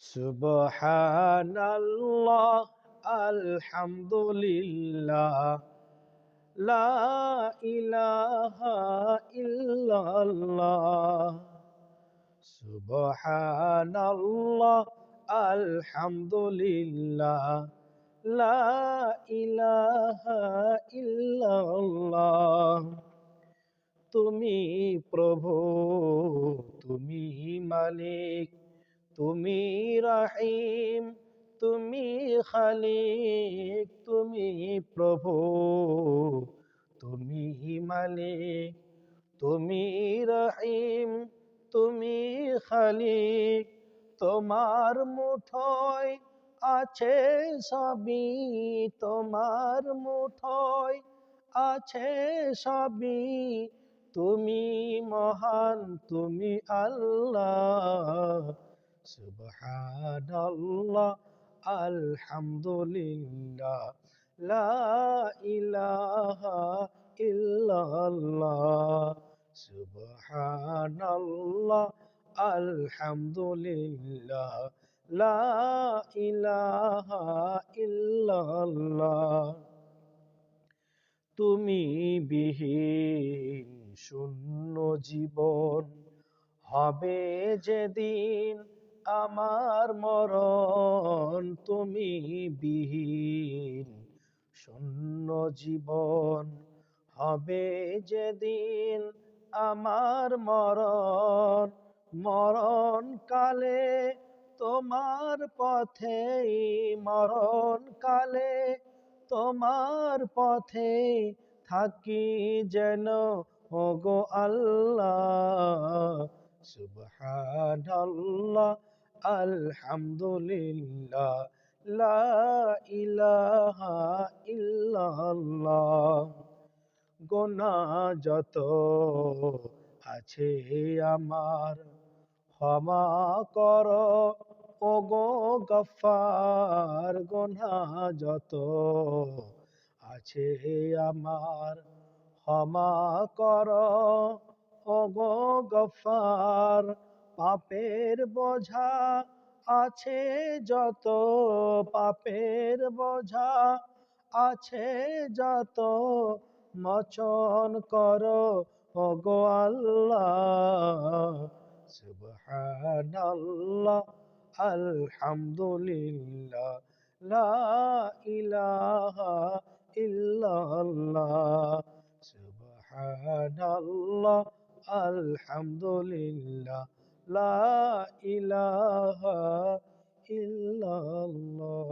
সুবহানাল্লাহ আলহামদুলিল্লাহ লা ইলাহা ইল্লাল্লাহ সুবহানাল্লাহ আলহামদুলিল্লাহ লা ইলাহা ইল্লাল্লাহ তুমি প্রভু তুমি মালিক তুমি রহিম, তুমি খালিক, তুমি প্রভু, তুমি মালিক, তুমি রহিম, তুমি খালিক, তোমার মুঠোয় আছে সবই, তোমার মুঠোয় আছে সবই, তুমি মহান, তুমি আল্লাহ সুবহানাল্লাহ, আলহামদুলিল্লাহ, লা ইলাহা ইল্লাল্লাহ, সুবহানাল্লাহ, আলহামদুলিল্লাহ, লা ইলাহা ইল্লাল্লাহ। তুমি বিহীন শূন্য জীবন হবে যেদিন আমার মরণ তুমি বিহীন। শূন্য জীবন হবে যেদিন আমার মরণ। মরণ কালে তোমার পথেই, মরণ কালে তোমার পথে থাকি যেন, ওগো আল্লাহ, সুবহানাল্লাহ। আলহামদুলিল্লাহ, লা ইলাহা ইল্লাল্লাহ। গোনা যত আছে আমার, ক্ষমা কর। ও গো গফার গোনা যত আছে আমার, ক্ষমা কর। ও গো গফার পাপের বোঝা আছে, যত পাপের বোঝা আছে, যত মচন করো ও গো আল্লাহ আলহামদুলিল্লাহ, লা ইলাহা ইল্লাল্লাহ। সুবহানাল্লাহ, আলহামদুলিল্লাহ লা ইলাহা ইল্লাল্লাহ।